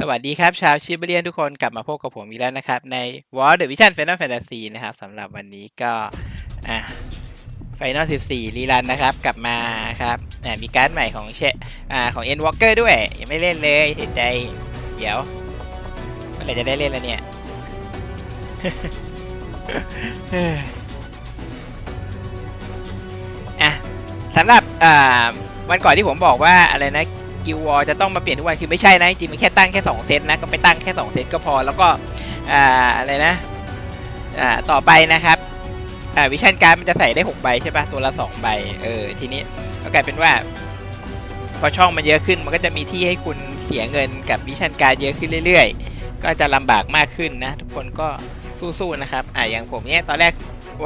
สวัสดีครับ ชาวชิบเรียนทุกคนกลับมาพบกับผมอีกแล้วนะครับ ใน War the Vision Final Fantasy นะครับสำหรับวันนี้ก็อะ Final 14 รีรันนะครับ กลับมาครับอะมีการ์ดใหม่ของเชอ่าของ End Walker ด้วย ยังไม่เล่นเลยเสียใจ เดี๋ยวเมื่อไหร่จะได้เล่นแล้วเนี่ย อะสำหรับอ่าวันก่อนที่ผมบอกว่าอะไรนะ กิววอลจะต้องมาเปลี่ยนทุกวันคือไม่ใช่นะจริงมันแค่ตั้งแค่ 2 เซตนะก็ไปตั้งแค่ 2 เซตก็พอแล้วก็อ่าอะไรนะอ่าต่อไปนะครับอ่าวิชันการ์ดมันจะใส่ได้ 6 ใบใช่ปะตัวละ 2 ใบเออทีนี้ก็กลายเป็นว่า พอช่องมันเยอะขึ้นมันก็จะมีที่ให้คุณเสียเงินกับวิชันการ์ดเยอะขึ้นเรื่อยๆ ก็จะลำบากมากขึ้นนะ ทุกคนก็สู้ๆนะครับอ่าอย่างผมเนี่ยตอนแรก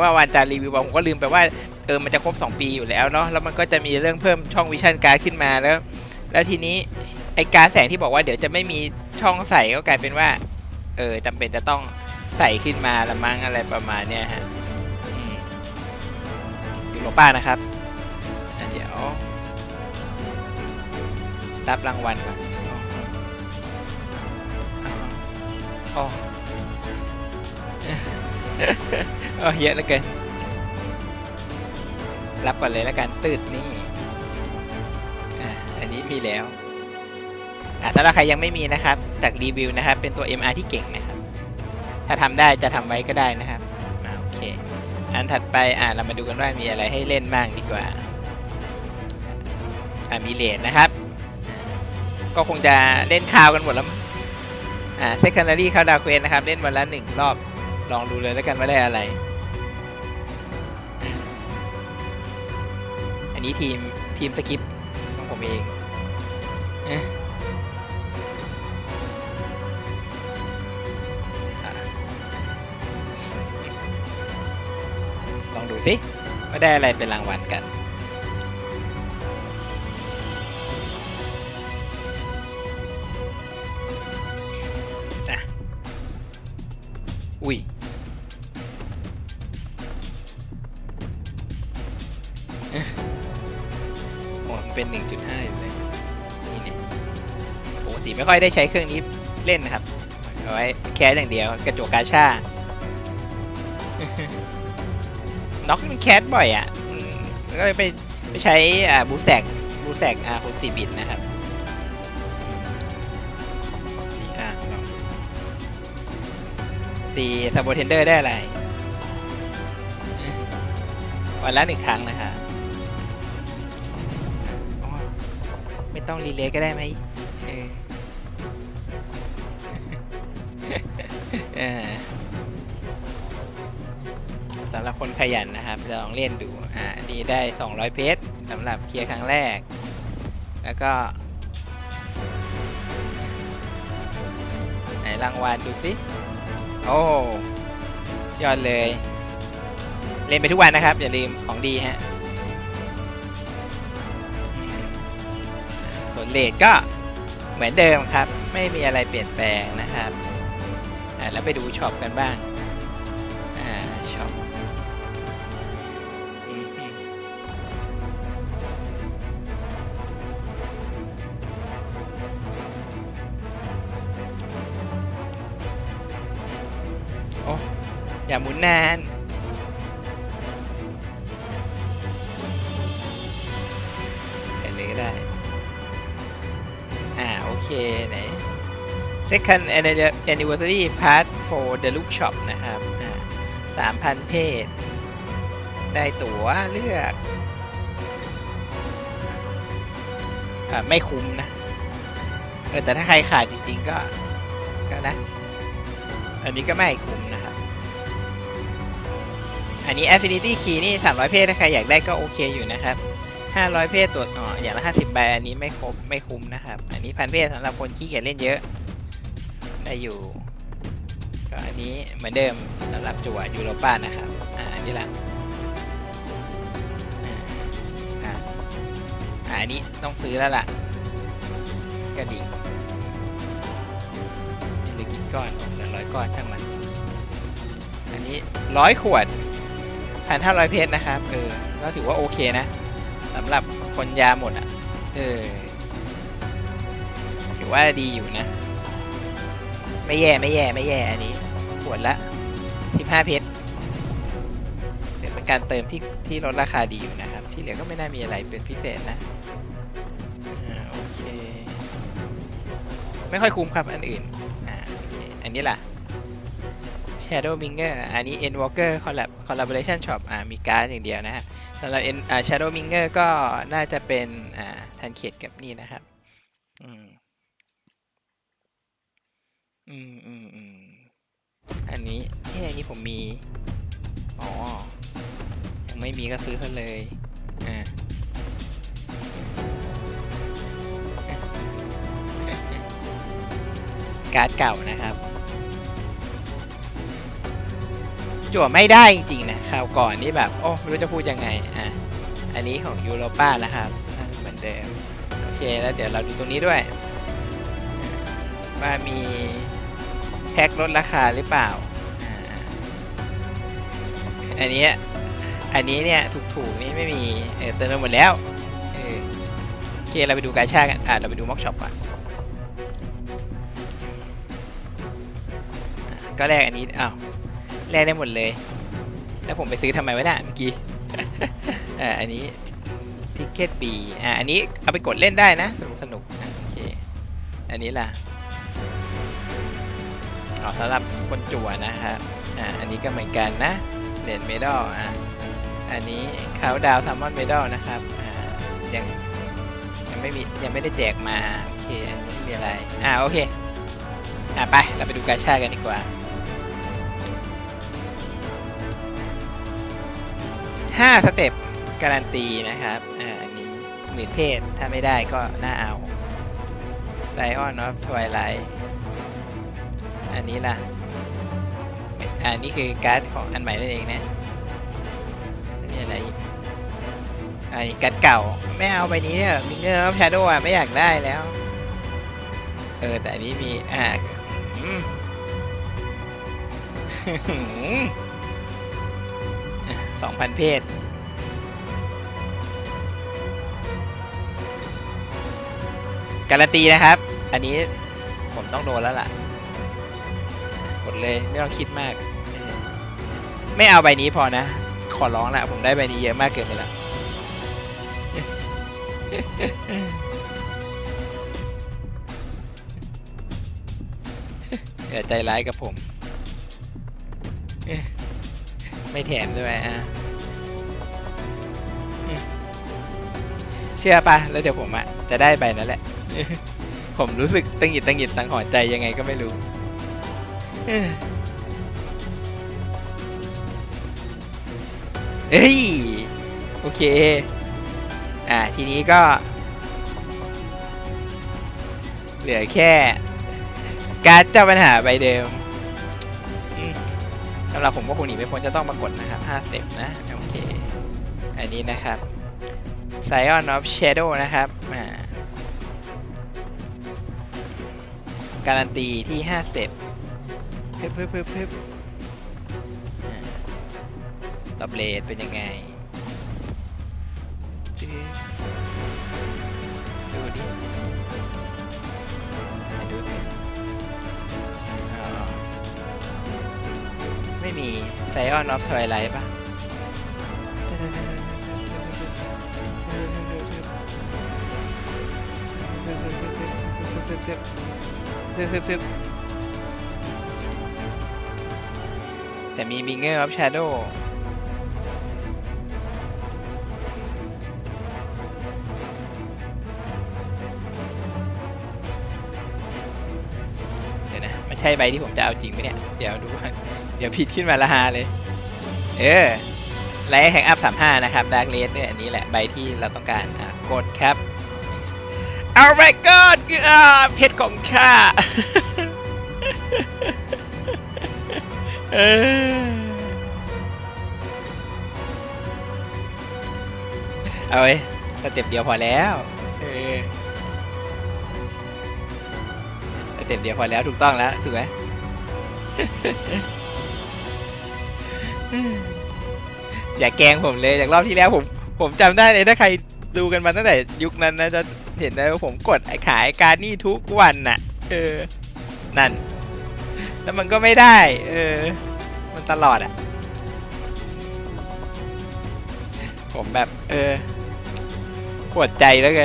ว่าวันจะรีวิวผมก็ลืมไปว่าเออมันจะครบ 2 ปีอยู่แล้วเนาะแล้วมันก็จะมีเรื่องเพิ่มช่องวิชันการ์ดขึ้นมาแล้ว แล้วทีนี้ไอการแสงที่บอกว่าเดี๋ยวจะไม่มีช่องใส่ก็กลายเป็นว่า เออจำเป็นจะต้องใส่ขึ้นมาละมั้งอะไรประมาณเนี้ยฮะอยู่โลป้านะครับเดี๋ยวรับรางวัลก่อนอ๋ออ๋อเยอะเหลือเกิน รับก่อนเลยแล้วกันตืดนี่ นี้มีแล้วอะสำหรับใครยังไม่มีนะครับจากรีวิวนะครับ เป็นตัว MR ที่เก่งนะครับ ถ้าทำได้จะทำไว้ก็ได้นะครับอ่าโอเค อันถัดไปอ่าเรามาดูกันว่ามีอะไรให้เล่นบ้างดีกว่าอ่ามีเลนนะครับ ก็คงจะเล่นข่าวกันหมดแล้วอ่าเซคันดารีเข้าดาวเควสนะครับ เล่นวันละหนึ่งรอบลองดูเลยแล้วกันว่าได้อะไร อันนี้ทีมทีมสกิปของผมเอง ว่ได้อะไรเป็นรางวัลกันอะอุ้ยโอ้เป็น 1.5อยู่เลยนี่เนี่ยปกติไม่ค่อยได้ใช้เครื่องนี้เล่นนะครับเอาไว้แคสอย่างเดียวกระจกกาชา น็อกมันแคสบ่อยอะก็ไปไปใช้อ่าบูแซกบูแซกอ่าคุณสี่บิตนะครับสี่อ่าลองดูตีซับโบเทนเดอร์ได้อะไร วันละหนึ่งครั้งนะครับไม่ต้องรีเลย์ก็ได้ไหมเออ สำหรับคนขยันนะครับจะลองเล่นดูอ่าอันนี้ได้ 200 เพชรสำหรับเคลียร์ครั้งแรก แล้วก็ไหนรางวัลดูสิโอ้ยอดเลย เล่นไปทุกวันนะครับ อย่าลืมของดีฮะส่วนเลทก็เหมือนเดิมครับ ไม่มีอะไรเปลี่ยนแปลงนะครับแล้วไปดูช็อปกันบ้าง อย่าหมุนนานไปเลยก็ได้ อ่า โอเค ไหน second anniversary part for the look shop นะครับ อ่าสามพันเพจ ได้ตั๋วเลือกอ่าไม่คุ้มนะ เออ แต่ถ้าใครขาดจริง ๆ ก็ ก็นะ อันนี้ก็ไม่คุ้มนะครับ อันนี้ affinity key นี่ 300 เพจถ้าใครอยากได้ก็โอเคอยู่นะครับ 500 เพศตัวอ๋ออย่างละ50 ใบ อันนี้ไม่ครบไม่คุ้มนะครับ อันนี้พันเพศสำหรับคนขี้เกียจเล่นเยอะ ได้อยู่ ก็อันนี้เหมือนเดิมสำหรับจั่วยูโรป้านะครับ อ่า อันนี้ละอ่าอันนี้ต้องซื้อแล้วล่ะ กระดิ่งหรือกี่ก้อนหนึ่งร้อยก้อนช่างมัน อันนี้ร้อยขวด พันห้าร้อยเพชรนะครับ เออ ก็ถือว่าโอเคนะสำหรับคนยาหมดอะ เออ ถือว่าดีอยู่นะ ไม่แย่ไม่แย่ไม่แย่อันนี้ขวดละ15เพชรเป็นการเติมที่ที่ลดราคาดีอยู่นะครับ ที่เหลือก็ไม่น่ามีอะไรเป็นพิเศษนะอ่าโอเค ไม่ค่อยคุ้มครับอันอื่น อ่าโอเคอันนี้ล่ะ Shadow Minger อันนี้ N Walker Collab Collaboration Shop อ่ามีการ์ดอย่างเดียวนะฮะสำหรับ N อ่า Shadow Minger ก็น่าจะเป็นอ่าทันเขตกับนี่นะครับ อืม อืมอืมอืมอันนี้เฮ้ยอันนี้ผมมี อ๋อ ยังไม่มีก็ซื้อซะเลย อ่าการ์ดเก่านะครับ จั่วไม่ได้จริงๆนะคราวก่อนนี่แบบ โอ้ไม่รู้จะพูดยังไงอะอันนี้ของยูโรป้าแล้วครับเหมือนเดิมโอเคแล้วเดี๋ยวเราดูตรงนี้ด้วยว่ามีแพ็คลดราคาหรือเปล่า อันนี้ อันนี้เนี่ยถูกๆนี่ไม่มีเออเติมไปหมดแล้วเออโอเคเราไปดูกาชากันอะเราไปดูม็อกช็อปก่อนก็แลกอันนี้อ้าว แลกได้หมดเลย แล้วผมไปซื้อทำไมวะเนี่ยเมื่อกี้ อ่าอันนี้ทิเก็ตบีอ่าอันนี้เอาไปกดเล่นได้นะ สนุกสนุกอะโอเค อันนี้ล่ะอ๋อสำหรับคนจั่วนะครับอ่าอันนี้ก็เหมือนกันนะเหรียญเมดัลอ่าอันนี้คาวดาวซัมมอนเมดัลนะครับอ่ายังยังไม่มียังไม่ได้แจกมาโอเคอันนี้ไม่มีอะไรอ่าโอเคอ่าไปเราไปดูกาชากันดีกว่า ห้าสเต็ปการันตีนะครับ อ่าอันนี้หมื่นเพศถ้าไม่ได้ก็น่าเอาไ i ออนออฟทวายไลท์อันนี้ล่ะ อันนี้คือการ์ดของอันใหม่นั่นเองนะไม่มีอะไรอันนี้การ์ดเก่า ไม่เอาใบนี้เนี่ยมิเนอร์ออฟชาโดอะไม่อยากได้แล้ว เออ แต่อันนี้มี อ่าอืมสองพันเพศ การันตีนะครับ อันนี้ผมต้องโดนแล้วล่ะ กดเลยไม่ต้องคิดมาก ไม่เอาใบนี้พอนะ ขอร้องละผมได้ใบนี้เยอะมากเกินไปละอย่าใจร้ายกับผม ไม่แถมด้วยอะเชื่อปะแล้วเดี๋ยวผมอะจะได้ใบนั้นแหละ ผมรู้สึกตังหงิดตังหงิดตังหอนใจยังไงก็ไม่รู้เฮ้ย โอเค อ่า ทีนี้ก็ เหลือแค่ การดเจ้าปัญหาใบเดิมอืมสำหรับผมก็คงหนีไม่พ้นจะต้องมากดนะครับ5สเต็ปนะ โอเค อันนี้นะครับ Scion of Shadow นะครับ อ่า การันตีที่5สเต็ปพึบพึบพึบพึบอ่าตอบเลดเป็นยังไงจื๊ดดูดิมาดูสิอ๋อไม่มี Scion of Twilight ปะ แต่มี Binger of Shadow เดี๋ยวนะมันใช่ใบที่ผมจะเอาจริงไหมเนี่ย เดี๋ยวดูเดี๋ยวผิดขึ้นมาละฮาเลย เออไลท์แห่งอัพสามห้านะครับดาร์กเลสเนี่ยอันนี้แหละใบที่เราต้องการอะกดครับ Oh my อ่าเพชรของข้าเออเอาไว้สเต็ปเดียวพอแล้วเออสเต็ปเดียวพอแล้วถูกต้องแล้วถูกไหมอย่าแกล้งผมเลยจากรอบที่แล้วผมผมจำได้เลยถ้าใครดูกันมาตั้งแต่ยุคนั้นนะจะ เห็นได้ว่าผมกดขายการนี่ทุกวันน่ะ เออ นั่น แล้วมันก็ไม่ได้ เออ มันตลอดอะผมแบบ เออปวดใจแล้วไง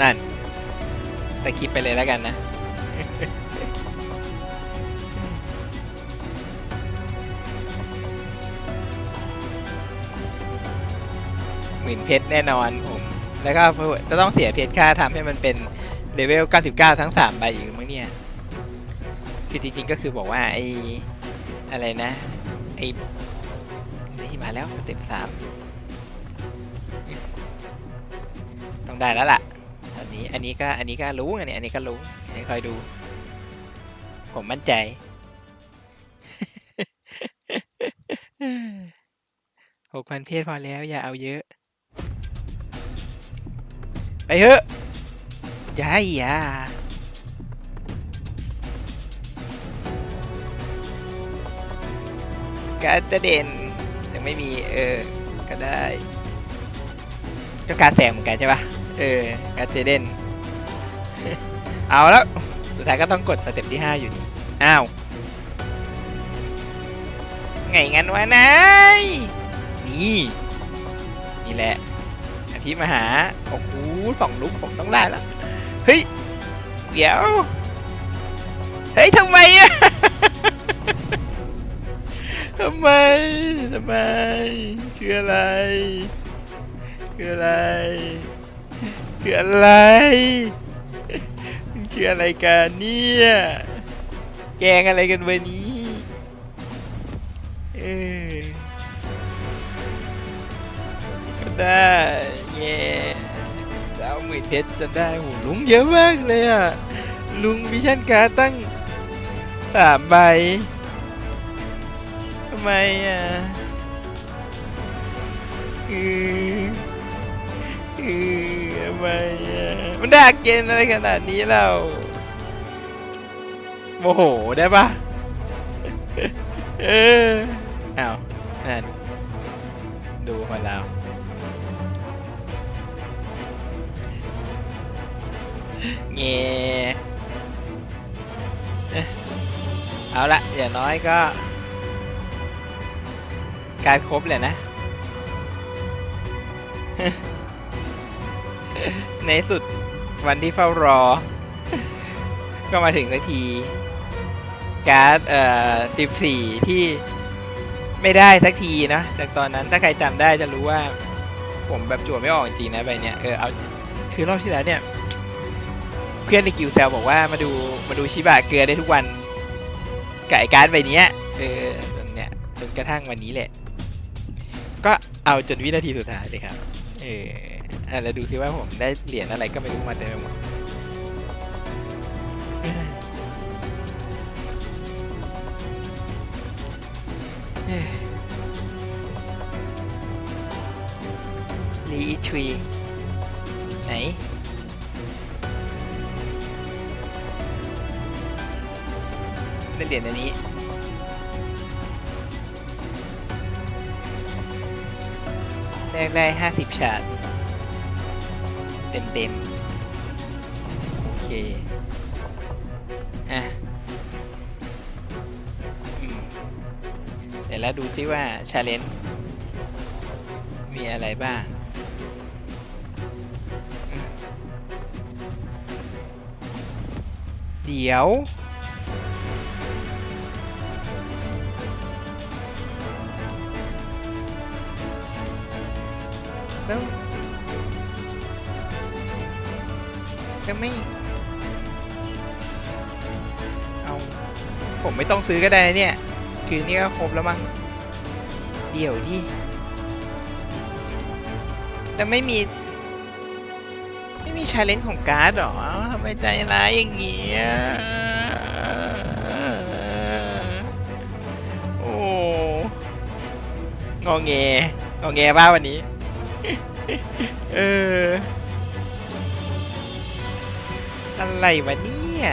นั่นสคิปไปเลยแล้วกันนะ หมื่นเพชรแน่นอนผม แล้วก็จะต้องเสียเพชรค่าทำให้มันเป็นเลเวล 99 ทั้ง 3 ใบอีกมั้งเนี่ย คือจริงๆก็คือบอกว่าไอ้อะไรนะไอ้นี่มาแล้วเต็ปสามต้องได้แล้วล่ะ อันนี้อันนี้ก็อันนี้ก็รู้อันนี้อันนี้ก็รู้ให้คอยดู ผมมั่นใจหกพันเพศพอแล้วอย่าเอาเยอะ ไปเถอะย่าให้อย่าการจะเด่นยังไม่มีเออ ก็ได้ก็การแสงเหมือนกันใช่ปะเออการเจเด่นเอาแล้ว สุดท้ายก็ต้องกดสเต็ปที่ 5 อยู่นี่อ้าวไงงั้นวะนายนี่ นี่แหละ อภิมหา โอ้โหสองลุกผมต้องได้แล้ว เฮ้ย เดี๋ยว เฮ้ยทำไมอะทำไม ทำไม คืออะไร คืออะไร คืออะไรมันคืออะไรกันเนี่ย แกงอะไรกันวันนี้ เออก็ได้ แง่ดาวหมื่นเพชรจะได้โหลุงเยอะมากเลยอะ ลุงวิชั่นการ์ดตั้งสามใบทำไมอะอืออือทำไมอะมันดักเกณฑ์อะไรขนาดนี้เราโมโหได้ปะเอออ้าวนั่นดูคนเรา เงเอ๊ะเอาละอย่างน้อยก็การครบเลยนะ ในสุดวันที่เฝ้ารอ ก็มาถึงสักที การ์ดเอ่อ14 ที่ไม่ได้สักทีนะจากตอนนั้นถ้าใครจำได้จะรู้ว่า ผมแบบจวดไม่ออกจริงนะใบเนี้ยเออเอาคือรอบที่แล้วเนี่ย เพื่อนในกิวแซลบอกว่ามาดูมาดูชิบะเกลือได้ทุกวันไกับไอการ์ดใบเนี้ยเออจนเนี่ยจนกระทั่งวันนี้แหละ ก็เอาจนวินาทีสุดท้ายเลยครับ เออแล้วดูซิว่าผมได้เหรียญอะไรก็ไม่รู้มาเต็มไปหมดเอ้ยลีทรีไหน ได้เหรียญอันนี้แรกได้ห้าสิบชาร์จเต็มเต็มๆโอเค อะเดี๋ยวแล้วดูซิว่าชาเลนจ์มีอะไรบ้างเดี๋ยว แล้วจะไม่ เอา ผมไม่ต้องซื้อก็ได้นะเนี่ย คือนี่ก็ครบแล้วมั้ง เดี๋ยวดิแต่ไม่มี ไม่มีชาเลนจ์ของการ์ดหรอทำไมใจร้ายอย่างเงี้ยโอ้งอแงงอแงบ้าวันนี้ เออ อะไรวะเนี่ย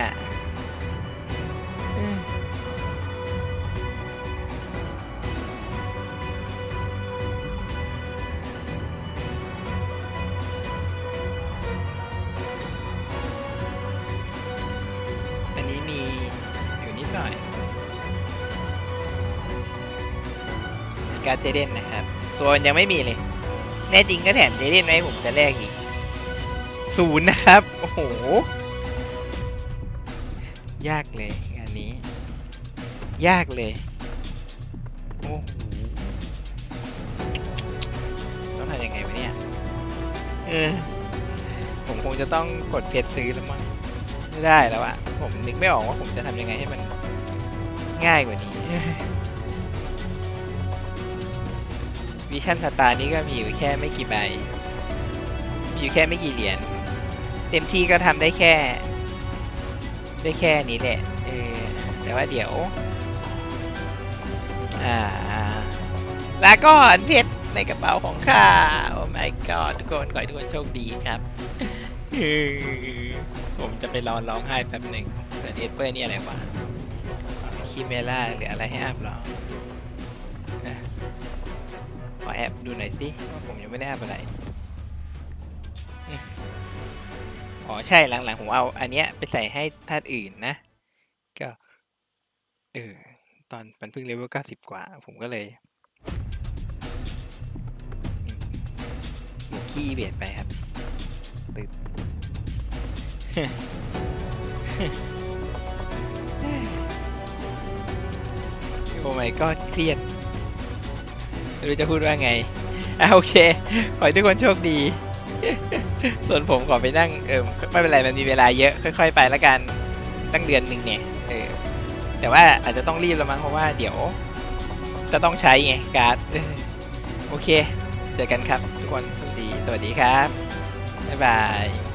อันนี้มีอยู่นิดหน่อย การเจเดนนะครับ ตัวยังไม่มีเลย แน่จริงก็แถมเจเดนไว้ให้ผมจะแลกอีกศูนย์นะครับ โอ้โห ยากเลยงานนี้ ยากเลย โอ้โหต้องทำยังไงวะเนี่ย เออ ผมคงจะต้องกดเพจซื้อแล้วมั้งไม่ได้แล้วอะผมนึกไม่ออกว่าผมจะทำยังไงให้มันง่ายกว่านี้ วิชั่นสตาร์นี้ก็มีอยู่แค่ไม่กี่ใบ มีอยู่แค่ไม่กี่เหรียญ เต็มที่ก็ทำได้แค่ ได้แค่นี้แหละ เออ แต่ว่าเดี๋ยว อ่า แลาก่อนเพชรในกระเป๋าของข้า โอ้ my god ทุกคน ขอให้ทุกคนโชคดีครับ ผมจะไปรอร้องไห้แป๊บหนึ่งแต่เอเปอร์นี่อะไรวะคิเมล่าหรืออะไรให้อัพเหรอนะขอ แอบดูหน่อยสิว่าผมยังไม่ได้อัพอะไรอ๋อใช่หลังๆผมเอา อันเนี้ยไปใส่ให้ท่านอื่นนะ ก็เออตอนมันเพิ่งเลเวลเก้าสิบกว่า ผมก็เลยขี้เบียดไปครับตึ๊ดโอ้ my god เครียด ไม่รู้จะพูดว่าไงอะโอเค ขอให้ทุกคนโชคดี ส่วนผมขอไปนั่ง เออไม่เป็นไร มันมีเวลาเยอะ ค่อย ๆ ไปแล้วกัน ตั้งเดือนหนึ่งเนี่ย เออ แต่ว่าอาจจะต้องรีบล้วมั้ง เพราะว่าเดี๋ยว จะต้องใช้ไง การ์ด โอเค เจอกันครับ ทุกคน โชคดี สวัสดีครับ บ๊ายบาย